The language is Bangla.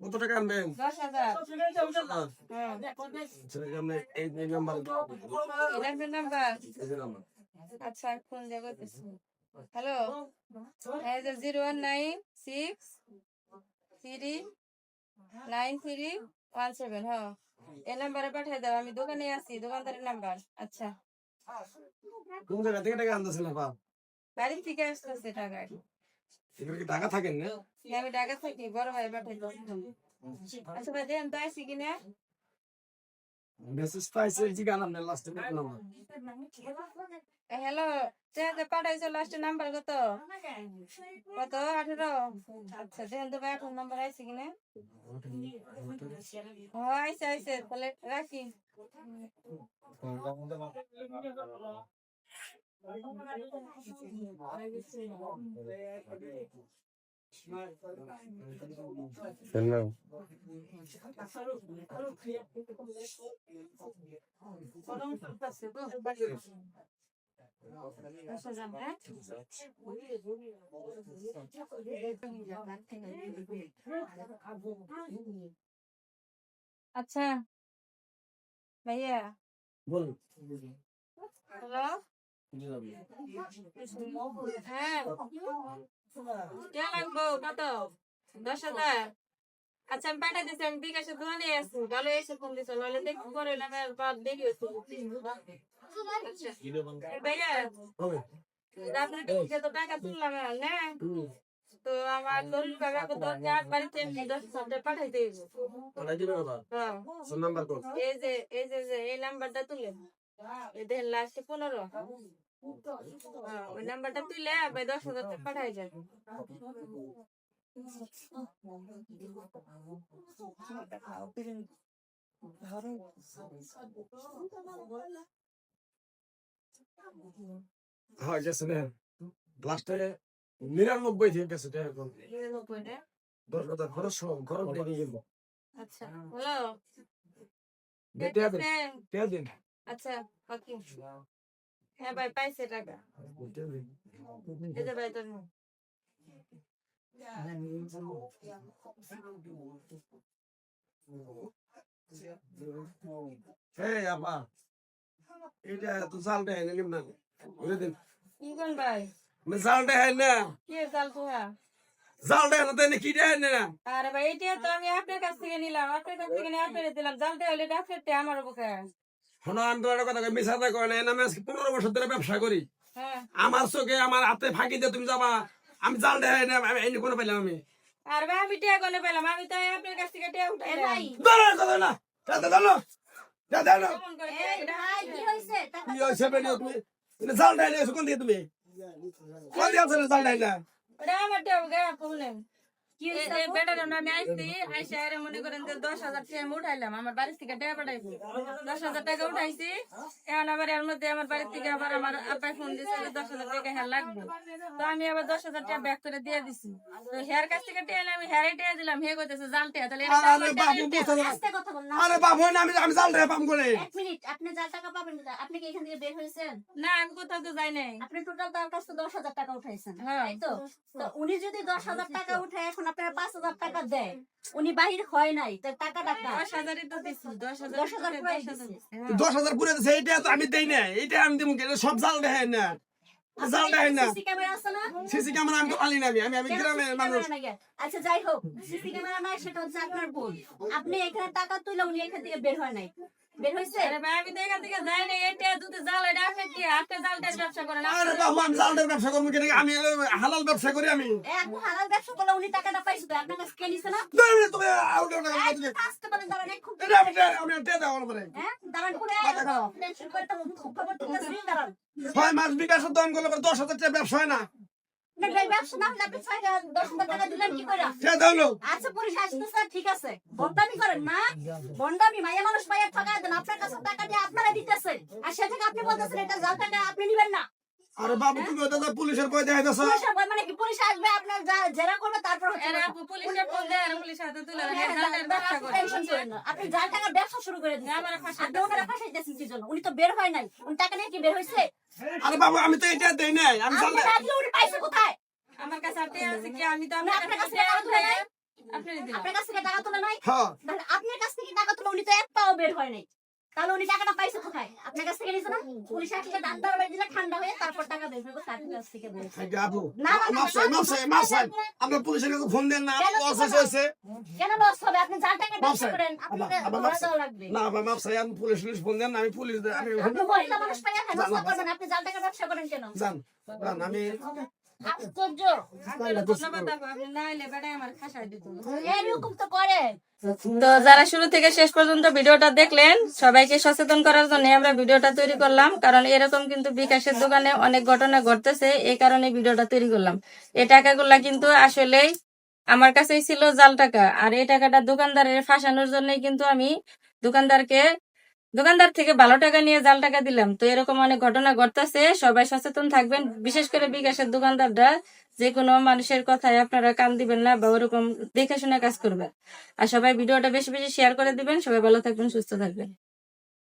কত টাকা আনবেন দশ হাজার আচ্ছা, phone hello zero one nine six three nine three one seven হ্যাঁ এই নাম্বারে পাঠিয়ে দাও আমি দোকানে আছি দোকানদারের নাম্বার। আচ্ছা। কোন জায়গা থেকে টাকা আনতেছেন আপা বাড়ি থেকে আসতেছে টাকা। এবার কি ঢাকা থাকেন না? আমি ঢাকা থাকি বড় ভাই দাও আচ্ছা ভাই দেন তো আইসি কিনা। মেসেজ পাইছে জিগান আপনার লাস্টে হ্যালো চেহারা পাঠাইছো লাস্টের নাম্বার কত? কত? আঠেরো? আচ্ছা দেখেন তো ভাই আঠারো নাম্বার আইসি কিনা? ও আইসে আইসে তাহলে রাখি। হ্যালো আচ্ছা ভাইয়া বলুন হ্যালো হ্যাঁ কে লাগবো কত দশ হাজার আচ্ছা আমি পাঠাই দিচ্ছি আমি বিকাশে দোকানে ভালো এসে ফোন দিচ্ছ নাহলে দেখি বাদ দেরি হচ্ছে আচ্ছা। এ ভাইয়া হবে আপনার কাছে তো টাকা তুললাম না? তো আমার তরুণ কাকা দরকার বাড়িতে দশ হাজার পাঠাইতে আবার হ্যাঁ। ফোন নাম্বার কত এই যে এই যে যে এই নাম্বারটা তুলে। এই লাস্টে পনেরো। হ্যাঁ, ওই নাম্বারটা তুলে ভাই দশ হাজার টাকা পাঠাই যাবে হ্যাঁ গেছে না? লাস্টে নিরানব্বই থেকে গেছে এখন। দশ হাজার খরচ খরচ নিয়ে যাব আচ্ছা? কে দিন আচ্ছা হ্যাঁ ভাই পাইছে টাকা। ভাই এটা তো চালটা হয় না না। বুঝে দিন। কি কোন ভাই? আমি চালটা না। কি চাল তোরা চালটা হয় না তাই না কিটা না। আরে ভাই এটা তো আমি আপনার কাছ থেকে নিলাম। আপনার কাছ থেকে নিয়ে আপনার দিলাম। জানতে হলে ডাক্তারটা আমার বুকে। শোনো আমি তোমার কথা কই, মিছা কথা কয় না। আমি আজকে পনেরো বছর ধরে ব্যবসা করি। হ্যাঁ। আমার চোখে আমার হাতে ফাঁকি দিয়ে তুমি যাবা। আমি জালটা হয় না আমি এনে কোনো পাইলাম আমি? আর ভাই আমি টিয়া কোনে পেলাম আমি তো আপনার কাছ থেকে টিয়া উঠাই ভাই। না। দাদা উঠাই? কি হয়েছে বেরিয়ে তুমি? জালটা হয় কোন দিয়ে তুমি? কোন দিয়ে ওটা আমার টিয়া প্রবলেম বেটার আমি আইসি আইসি আরে মনে করেন যে দশ হাজার টাকা আমি উঠাইলাম আমার বাড়ি থেকে টাকা পাঠাইছি দশ হাজার টাকা উঠাইছি এখন আবার এর মধ্যে আমার বাড়ি থেকে আবার আমার আব্বাই ফোন দিয়েছে দশ হাজার টাকা হ্যাঁ লাগবে। তো আমি আবার দশ হাজার টাকা ব্যাক করে দিয়ে দিছি। তো হেয়ার কাছ থেকে টেয়ে আমি হেয়ারে টেয়ে দিলাম হে কইতেছে জাল টেয়া তাহলে আরে বাবু টাকার টেয়া। বুঝতে না আস্তে কথা বল না। আরে বাবু না আমি আমি জালটা পাম করে এক মিনিট আপনি যা টাকা পাবেন না, আপনি কি এখান থেকে বের হয়েছেন? না আমি কোথাও তো যাই নাই। আপনি টোটাল তার কাছে দশ হাজার টাকা উঠাইছেন হ্যাঁ। তো? তো উনি যদি দশ হাজার টাকা উঠে এখন আপনার পাঁচ হাজার টাকা দেয়। উনি বাহির হয় নাই তার টাকাটা কার? দশ তো দশ হাজার দশ হাজার। দিছি। হ্যাঁ। পুরে এইটা তো আমি দেই না এইটা আমি দিব সব হয় না। জালটা না। সিসি ক্যামেরা আছে না? সিসি ক্যামেরা আমি তো পালি না আমি আমি আমি গ্রামের মানুষ। আচ্ছা যাই হোক সিসি ক্যামেরা নাই সেটা হচ্ছে আপনার ভুল। আপনি এখানে টাকা তুলে উনি এখান থেকে বের হয় নাই। বের হয়েছে আরে ভাই আমি থেকে যাই নাই। এটা দুটো জাল এটা আপনি কি? আপনি জালটার ব্যবসা করেন? আরে বাবু আমি জালটার ব্যবসা করব কেন? আমি হালাল ব্যবসা করি আমি। হালাল ব্যবসা করলে উনি টাকাটা পাইছে তো আপনার কাছে কে নিছে না? তুমি আউট আউট দাঁড়ান খুব এটা আমি আমি টেটা দেওয়ার পরে হ্যাঁ দাঁড়ান করে টেনশন করে খুব খবর তুলতেছেন, দাঁড়ান। ছয় মাস বিকাশের দাম করলে পরে দশ হাজার টাকা ব্যবসা হয় না। ঠিক আছে। বন্ডামি করেন না। বন্ডামি মাইয়া মানুষ পাইয়া ঠকায় দেন। আপনার কাছে টাকা দিয়ে আপনারা দিতেছে আর সে থেকে আপনি বলতেছেন এটা জাল টাকা আপনি নিবেন না। আরে বাবু তুমি ওটা তো পুলিশের কই দেখাই দিছ পুলিশের ভয় মানে কি পুলিশ আসবে আপনার যা- জেরা করবে তারপর হচ্ছে এরা আপু পুলিশের ফোন দেয় আর পুলিশ হাতে তুলে আপনি দেয় ব্যবসা করে টেনশন করেন না। আপনি জাল টাকার ব্যবসা শুরু করে দিন আমার ফাঁসি আপনি ওনারা ফাঁসাইতেছেন কি জন্য? উনি তো বের হয় নাই। উনি টাকা নিয়ে কি বের হয়েছে আরে বাবা আমি তো এটা দেই নাই। আমি জানলে না দিলে উনি পাইছে কোথায় আমার কাছে আর টিয়া আছে কি? আমি তো আপনার আপনার কাছে টাকা তুলে নাই? আপনার কাছ টাকা তোলে নাই? হ্যাঁ তাহলে আপনার কাছ থেকে টাকা তুলে উনি তো এক পাও বের হয় নাই। তাহলে উনি টাকাটা পাইছে কোথায়? আপনার কাছ থেকে নিয়েছে না? পুলিশ আসলে দরবার দিলে ঠান্ডা হয়ে তারপর টাকা বের করব তার কাছ থেকে বের এই যে আপু না, না, না, মাফ চাই না, মাফ চাই মাফ চাই। আপনার পুলিশের কাছে ফোন দেন না কেন লস হয়েছে কেন লস হবে? আপনি যার টাকা করেন আবার মাফ লাগবে। না মাফ আমি পুলিশ পুলিশ ফোন দেন আমি পুলিশ আমি আপনি মহিলা মানুষ পাইয়া না, করবেন আপনি যার টাকা ব্যবসা করেন কেন? জান জান আমি খাসায় দিত। এরকম তো যারা শুরু থেকে শেষ পর্যন্ত ভিডিওটা দেখলেন সবাইকে সচেতন করার জন্য আমরা ভিডিওটা তৈরি করলাম কারণ এরকম কিন্তু বিকাশের দোকানে অনেক ঘটনা ঘটতেছে এই কারণে ভিডিওটা তৈরি করলাম। এই টাকাগুলা কিন্তু আসলেই আমার কাছেই ছিল জাল টাকা আর এই টাকাটা দোকানদারের ফাঁসানোর জন্যই কিন্তু আমি দোকানদারকে দোকানদার থেকে ভালো টাকা নিয়ে জাল টাকা দিলাম। তো এরকম অনেক ঘটনা ঘটতেছে, সবাই সচেতন থাকবেন। বিশেষ করে বিকাশের দোকানদাররা, যে কোনো মানুষের কথায় আপনারা কান দিবেন না বা ওরকম দেখে শুনে কাজ করবেন। আর সবাই ভিডিওটা বেশি বেশি শেয়ার করে দিবেন। সবাই ভালো থাকবেন, সুস্থ থাকবেন।